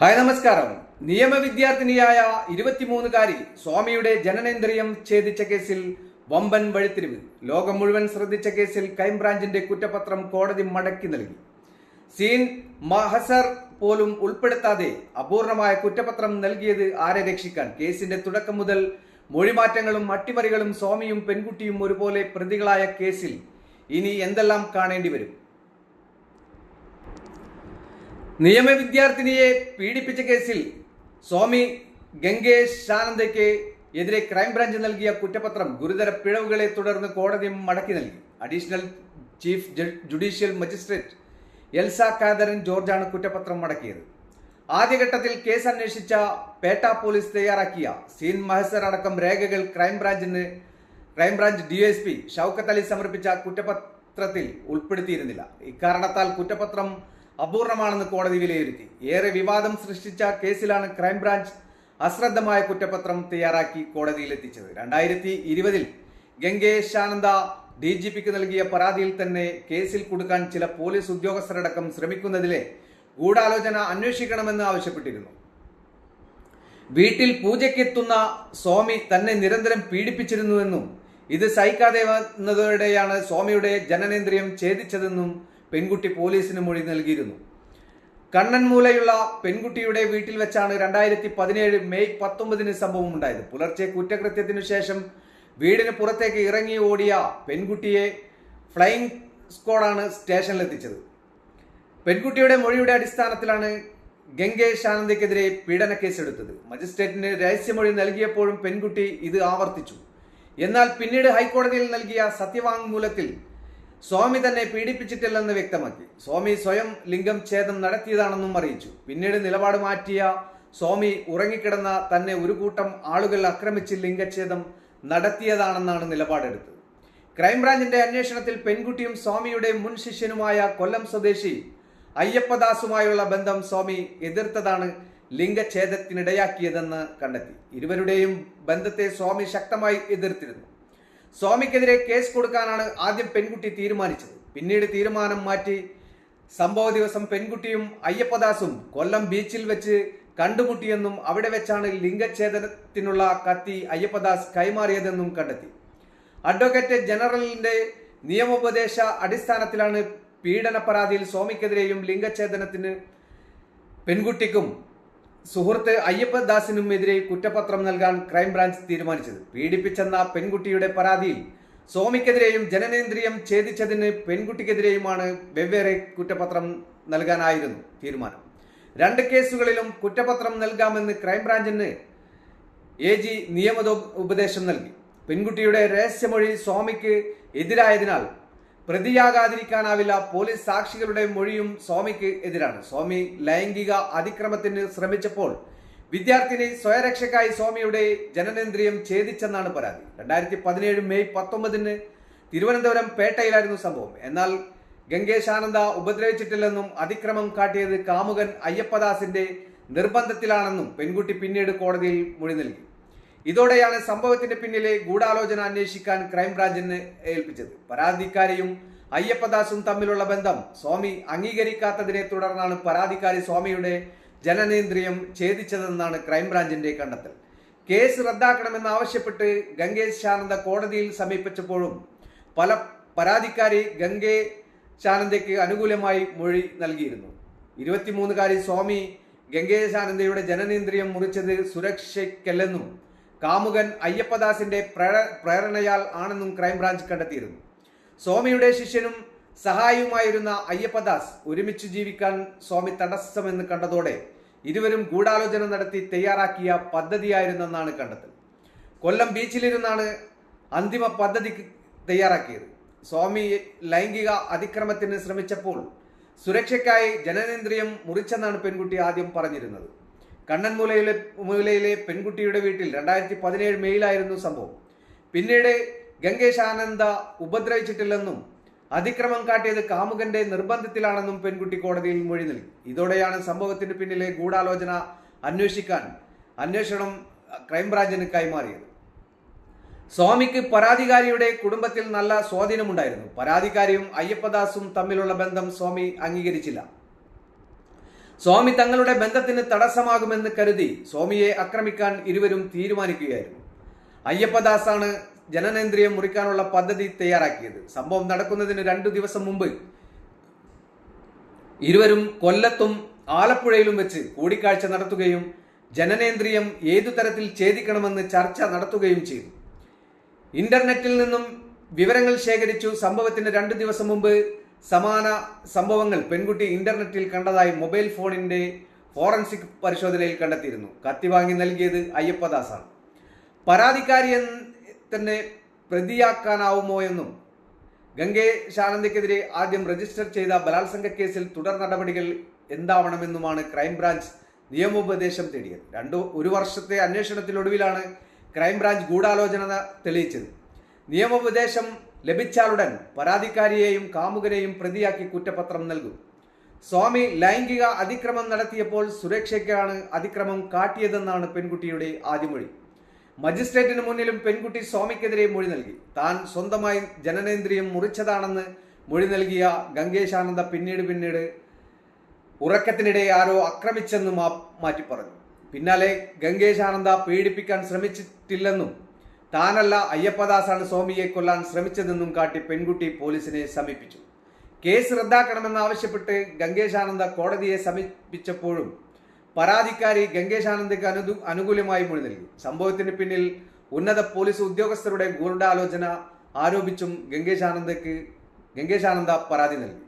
Hi നമസ്കാരം. നിയമ വിദ്യാർത്ഥിനിയായ ഇരുപത്തിമൂന്നുകാരി സ്വാമിയുടെ ജനനേന്ദ്രിയം ഛേദിച്ച കേസിൽ വമ്പൻ വഴിത്തിരിവ്. ലോകം മുഴുവൻ ശ്രദ്ധിച്ച കേസിൽ ക്രൈംബ്രാഞ്ചിന്റെ കുറ്റപത്രം കോടതി മടക്കി നൽകി. സീൻ മഹസർ പോലും ഉൾപ്പെടുത്താതെ അപൂർണമായ കുറ്റപത്രം നൽകിയത് ആരെ രക്ഷിക്കാൻ? കേസിന്റെ തുടക്കം മുതൽ മൊഴിമാറ്റങ്ങളും അട്ടിമറികളും സ്വാമിയും പെൺകുട്ടിയും ഒരുപോലെ പ്രതികളായ കേസിൽ ഇനി എന്തെല്ലാം കാണേണ്ടി വരും? നിയമ വിദ്യാർത്ഥിനിയെ പീഡിപ്പിച്ച കേസിൽ സ്വാമി ഗംഗേഷ് ആനന്ദയ്ക്ക് എതിരെ ക്രൈംബ്രാഞ്ച് നൽകിയ കുറ്റപത്രം ഗുരുതര പിഴവുകളെ തുടർന്ന് കോടതി മടക്കി നൽകി. Additional chief judicial magistrate Elsa Catherine ജോർജാണ് കുറ്റപത്രം മടക്കിയത്. ആദ്യഘട്ടത്തിൽ കേസ് അന്വേഷിച്ച പേട്ട പോലീസ് തയ്യാറാക്കിയ സീൻ മഹസർ അടക്കം രേഖകൾ ക്രൈംബ്രാഞ്ചിന് ക്രൈംബ്രാഞ്ച് ഡിഎസ്പി ഷൗക്കത്ത് അലി സമർപ്പിച്ച കുറ്റപത്രത്തിൽ ഉൾപ്പെടുത്തിയിരുന്നില്ല. ഇക്കാരണത്താൽ കുറ്റപത്രം അപൂർണമാണെന്ന് കോടതി വിലയിരുത്തി. ഏറെ വിവാദം സൃഷ്ടിച്ച കേസിലാണ് ക്രൈംബ്രാഞ്ച് അശ്രദ്ധമായ കുറ്റപത്രം തയ്യാറാക്കി കോടതിയിലെത്തിച്ചത്. രണ്ടായിരത്തി ഇരുപതിൽ ഗംഗേശാനന്ദ ഡി ജി പിക്ക് നൽകിയ പരാതിയിൽ തന്നെ കേസിൽ കൊടുക്കാൻ ചില പോലീസ് ഉദ്യോഗസ്ഥരടക്കം ശ്രമിക്കുന്നതിലെ ഗൂഢാലോചന അന്വേഷിക്കണമെന്ന് ആവശ്യപ്പെട്ടിരുന്നു. വീട്ടിൽ പൂജയ്ക്കെത്തുന്ന സ്വാമി തന്നെ നിരന്തരം പീഡിപ്പിച്ചിരുന്നുവെന്നും ഇത് സഹിക്കാതെ വന്നതോടെയാണ് സ്വാമിയുടെ ജനനേന്ദ്രിയം ഛേദിച്ചതെന്നും പെൺകുട്ടി പോലീസിന് മൊഴി നൽകിയിരുന്നു. കണ്ണൻമൂലയുള്ള പെൺകുട്ടിയുടെ വീട്ടിൽ വെച്ചാണ് രണ്ടായിരത്തി പതിനേഴ് മെയ് പത്തൊമ്പതിന് സംഭവം ഉണ്ടായത് പുലർച്ചെ കുറ്റകൃത്യത്തിനു ശേഷം വീടിന് പുറത്തേക്ക് ഇറങ്ങി ഓടിയ പെൺകുട്ടിയെ ഫ്ലൈയിങ് സ്ക്വാഡാണ് സ്റ്റേഷനിലെത്തിച്ചത്. പെൺകുട്ടിയുടെ മൊഴിയുടെ അടിസ്ഥാനത്തിലാണ് ഗംഗേഷ് ആനന്ദയ്ക്കെതിരെ പീഡന കേസെടുത്തത്. മജിസ്ട്രേറ്റിന് രഹസ്യമൊഴി നൽകിയപ്പോഴും പെൺകുട്ടി ഇത് ആവർത്തിച്ചു. എന്നാൽ പിന്നീട് ഹൈക്കോടതിയിൽ നൽകിയ സത്യവാങ്മൂലത്തിൽ സ്വാമി തന്നെ പീഡിപ്പിച്ചിട്ടില്ലെന്ന് വ്യക്തമാക്കി. സ്വാമി സ്വയം ലിംഗം ഛേദം നടത്തിയതാണെന്നും അറിയിച്ചു. പിന്നീട് നിലപാട് മാറ്റിയ സ്വാമി ഉറങ്ങിക്കിടന്ന തന്നെ ഒരു കൂട്ടം ആളുകൾ ആക്രമിച്ച് ലിംഗച്ഛേദം നടത്തിയതാണെന്നാണ് നിലപാടെടുത്തത്. ക്രൈംബ്രാഞ്ചിന്റെ അന്വേഷണത്തിൽ പെൺകുട്ടിയും സ്വാമിയുടെ മുൻ ശിഷ്യനുമായ കൊല്ലം സ്വദേശി അയ്യപ്പദാസുമായുള്ള ബന്ധം സ്വാമി എതിർത്തതാണ് ലിംഗഛേദത്തിനിടയാക്കിയതെന്ന് കണ്ടെത്തി. ഇരുവരുടെയും ബന്ധത്തെ സ്വാമി ശക്തമായി എതിർത്തിരുന്നു. സ്വാമിക്കെതിരെ കേസ് കൊടുക്കാനാണ് ആദ്യം പെൺകുട്ടി തീരുമാനിച്ചത്. പിന്നീട് തീരുമാനം മാറ്റി സംഭവ ദിവസം പെൺകുട്ടിയും അയ്യപ്പദാസും കൊല്ലം ബീച്ചിൽ വെച്ച് കണ്ടുമുട്ടിയെന്നും അവിടെ വെച്ചാണ് ലിംഗഛേദനത്തിനുള്ള കത്തി അയ്യപ്പദാസ് കൈമാറിയതെന്നും കണ്ടെത്തി. അഡ്വക്കേറ്റ് ജനറലിന്റെ നിയമോപദേശ അടിസ്ഥാനത്തിലാണ് പീഡന പരാതിയിൽ സ്വാമിക്കെതിരെയും ലിംഗഛേദനത്തിന് പെൺകുട്ടിക്കും സുഹൃത്ത് അയ്യപ്പദാസിനും എതിരെ കുറ്റപത്രം നൽകാൻ ക്രൈംബ്രാഞ്ച് തീരുമാനിച്ചത്. പീഡിപ്പിച്ചെന്ന പെൺകുട്ടിയുടെ പരാതിയിൽ സ്വാമിക്കെതിരെയും ജനനേന്ദ്രിയം ഛേദിച്ചതിന് പെൺകുട്ടിക്കെതിരെയുമാണ് വെവ്വേറെ കുറ്റപത്രം നൽകാനായിരുന്നു തീരുമാനം. രണ്ട് കേസുകളിലും കുറ്റപത്രം നൽകാമെന്ന് ക്രൈംബ്രാഞ്ചിന് എ ജി നിയമ ഉപദേശം നൽകി. പെൺകുട്ടിയുടെ രഹസ്യമൊഴി സ്വാമിക്ക് എതിരായതിനാൽ പ്രതിയാകാതിരിക്കാനാവില്ല പോലീസ് സാക്ഷികളുടെ മൊഴിയും സ്വാമിക്ക് എതിരാണ്. സ്വാമി ലൈംഗിക അതിക്രമത്തിന് ശ്രമിച്ചപ്പോൾ വിദ്യാർത്ഥിനി സ്വയരക്ഷയ്ക്കായി സ്വാമിയുടെ ജനനേന്ദ്രിയം ഛേദിച്ചെന്നാണ് പരാതി. രണ്ടായിരത്തി പതിനേഴ് മെയ് പത്തൊമ്പതിന് തിരുവനന്തപുരം പേട്ടയിലായിരുന്നു സംഭവം. എന്നാൽ ഗംഗേശാനന്ദ ഉപദ്രവിച്ചിട്ടില്ലെന്നും അതിക്രമം കാട്ടിയത് കാമുകൻ അയ്യപ്പദാസിന്റെ നിർബന്ധത്തിലാണെന്നും പെൺകുട്ടി പിന്നീട് കോടതിയിൽ മൊഴി നൽകി. ഇതോടെയാണ് സംഭവത്തിന്റെ പിന്നിലെ ഗൂഢാലോചന അന്വേഷിക്കാൻ ക്രൈംബ്രാഞ്ചിന് ഏൽപ്പിച്ചത്. പരാതിക്കാരിയും അയ്യപ്പദാസും തമ്മിലുള്ള ബന്ധം സ്വാമി അംഗീകരിക്കാത്തതിനെ തുടർന്നാണ് പരാതിക്കാരി സ്വാമിയുടെ ജനനേന്ദ്രിയം ഛേദിച്ചതെന്നാണ് ക്രൈംബ്രാഞ്ചിന്റെ കണ്ടെത്തൽ. കേസ് റദ്ദാക്കണമെന്നാവശ്യപ്പെട്ട് ഗംഗേഷ് ശാനന്ദ കോടതിയിൽ സമീപിച്ചപ്പോഴും പല പരാതിക്കാരി ഗംഗേ ശാനന്ദയ്ക്ക് അനുകൂലമായി മൊഴി നൽകിയിരുന്നു. ഇരുപത്തിമൂന്നുകാരി സ്വാമി ഗംഗേശാനന്ദയുടെ ജനനേന്ദ്രിയം മുറിച്ചത് സുരക്ഷയ്ക്കല്ലെന്നും കാമുകൻ അയ്യപ്പദാസിന്റെ പ്രേര- പ്രേരണയാൽ ആണെന്നും ക്രൈംബ്രാഞ്ച് കണ്ടെത്തിയിരുന്നു. സ്വാമിയുടെ ശിഷ്യനും സഹായിയുമായിരുന്ന അയ്യപ്പദാസ് ഒരുമിച്ച് ജീവിക്കാൻ സ്വാമി തടസ്സമെന്ന് കണ്ടതോടെ ഇരുവരും ഗൂഢാലോചന നടത്തി തയ്യാറാക്കിയ പദ്ധതിയായിരുന്നെന്നാണ് കണ്ടെത്തൽ. കൊല്ലം ബീച്ചിലിരുന്നാണ് അന്തിമ പദ്ധതി തയ്യാറാക്കിയത്. സ്വാമി ലൈംഗിക അതിക്രമത്തിന് ശ്രമിച്ചപ്പോൾ സുരക്ഷയ്ക്കായി ജനനേന്ദ്രിയം മുറിച്ചെന്നാണ് പെൺകുട്ടി ആദ്യം പറഞ്ഞിരുന്നത്. കണ്ണൻമൂലയിലെ മൂലയിലെ പെൺകുട്ടിയുടെ വീട്ടിൽ രണ്ടായിരത്തി പതിനേഴ് മെയ്യിലായിരുന്നു സംഭവം. പിന്നീട് ഗംഗേഷ് ആനന്ദ ഉപദ്രവിച്ചിട്ടില്ലെന്നും അതിക്രമം കാട്ടിയത് കാമുകന്റെ നിർബന്ധത്തിലാണെന്നും പെൺകുട്ടി കോടതിയിൽ മൊഴി നൽകി. ഇതോടെയാണ് സംഭവത്തിന് പിന്നിലെ ഗൂഢാലോചന അന്വേഷിക്കാൻ അന്വേഷണം ക്രൈംബ്രാഞ്ചിന് കൈമാറിയത് സ്വാമിക്ക് പരാതികാരിയുടെ കുടുംബത്തിൽ നല്ല സ്വാധീനമുണ്ടായിരുന്നു. പരാതിക്കാരിയും അയ്യപ്പദാസും തമ്മിലുള്ള ബന്ധം സ്വാമി അംഗീകരിച്ചില്ല. സ്വാമി തങ്ങളുടെ ബന്ധത്തിന് തടസ്സമാകുമെന്ന് കരുതി സ്വാമിയെ ആക്രമിക്കാൻ ഇരുവരും തീരുമാനിക്കുകയായിരുന്നു. അയ്യപ്പദാസാണ് ജനനേന്ദ്രിയം മുറിക്കാനുള്ള പദ്ധതി തയ്യാറാക്കിയത്. സംഭവം നടക്കുന്നതിന് രണ്ടു ദിവസം മുമ്പ് ഇരുവരും കൊല്ലത്തും ആലപ്പുഴയിലും വെച്ച് കൂടിക്കാഴ്ച നടത്തുകയും ജനനേന്ദ്രിയം ഏതു തരത്തിൽ ഛേദിക്കണമെന്ന് ചർച്ച നടത്തുകയും ചെയ്തു. ഇന്റർനെറ്റിൽ നിന്നും വിവരങ്ങൾ ശേഖരിച്ചു. സംഭവത്തിന് രണ്ടു ദിവസം മുമ്പ് സമാന സംഭവങ്ങൾ പെൺകുട്ടി ഇന്റർനെറ്റിൽ കണ്ടതായി മൊബൈൽ ഫോണിന്റെ ഫോറൻസിക് പരിശോധനയിൽ കണ്ടെത്തിയിരുന്നു. കത്തി വാങ്ങി നൽകിയത് അയ്യപ്പദാസാണ്. പരാതിക്കാരി തന്നെ പ്രതിയാക്കാനാവുമോ എന്നും ഗംഗേഷ് ആനന്ദയ്ക്കെതിരെ ആദ്യം രജിസ്റ്റർ ചെയ്ത ബലാത്സംഗ കേസിൽ തുടർ നടപടികൾ എന്താവണമെന്നുമാണ് ക്രൈംബ്രാഞ്ച് നിയമോപദേശം തേടിയത്. രണ്ടു ഒരു വർഷത്തെ അന്വേഷണത്തിനൊടുവിലാണ് ക്രൈംബ്രാഞ്ച് ഗൂഢാലോചന തെളിയിച്ചത്. നിയമോപദേശം ലഭിച്ചാലുടൻ പരാതിക്കാരിയെയും കാമുകരെയും പ്രതിയാക്കി കുറ്റപത്രം നൽകും. സ്വാമി ലൈംഗിക അതിക്രമം നടത്തിയപ്പോൾ സുരക്ഷയ്ക്കാണ് അതിക്രമം കാട്ടിയതെന്നാണ് പെൺകുട്ടിയുടെ ആദ്യമൊഴി മജിസ്ട്രേറ്റിന് മുന്നിലും പെൺകുട്ടി സ്വാമിക്കെതിരെ മൊഴി നൽകി. താൻ സ്വന്തമായി ജനനേന്ദ്രിയം മുറിച്ചതാണെന്ന് മൊഴി നൽകിയ ഗംഗേശാനന്ദ പിന്നീട് പിന്നീട് ഉറക്കത്തിനിടെ ആരോ ആക്രമിച്ചെന്ന് മാറ്റി പറഞ്ഞു പിന്നാലെ ഗംഗേശാനന്ദ പീഡിപ്പിക്കാൻ ശ്രമിച്ചിട്ടില്ലെന്നും താനല്ല അയ്യപ്പദാസാണ് സ്വാമിയെ കൊല്ലാൻ ശ്രമിച്ചതെന്നും കാട്ടി പെൺകുട്ടി പോലീസിനെ സമീപിച്ചു. കേസ് റദ്ദാക്കണമെന്നാവശ്യപ്പെട്ട് ഗംഗേശാനന്ദ കോടതിയെ സമീപിച്ചപ്പോഴും പരാതിക്കാരി ഗംഗേശാനന്ദയ്ക്ക് അനു അനുകൂലമായി മൊഴി നൽകി. സംഭവത്തിന് പിന്നിൽ ഉന്നത പോലീസ് ഉദ്യോഗസ്ഥരുടെ ഗൂഢാലോചന ആരോപിച്ചും ഗംഗേശാനന്ദയ്ക്ക് ഗംഗേശാനന്ദ പരാതി നൽകി.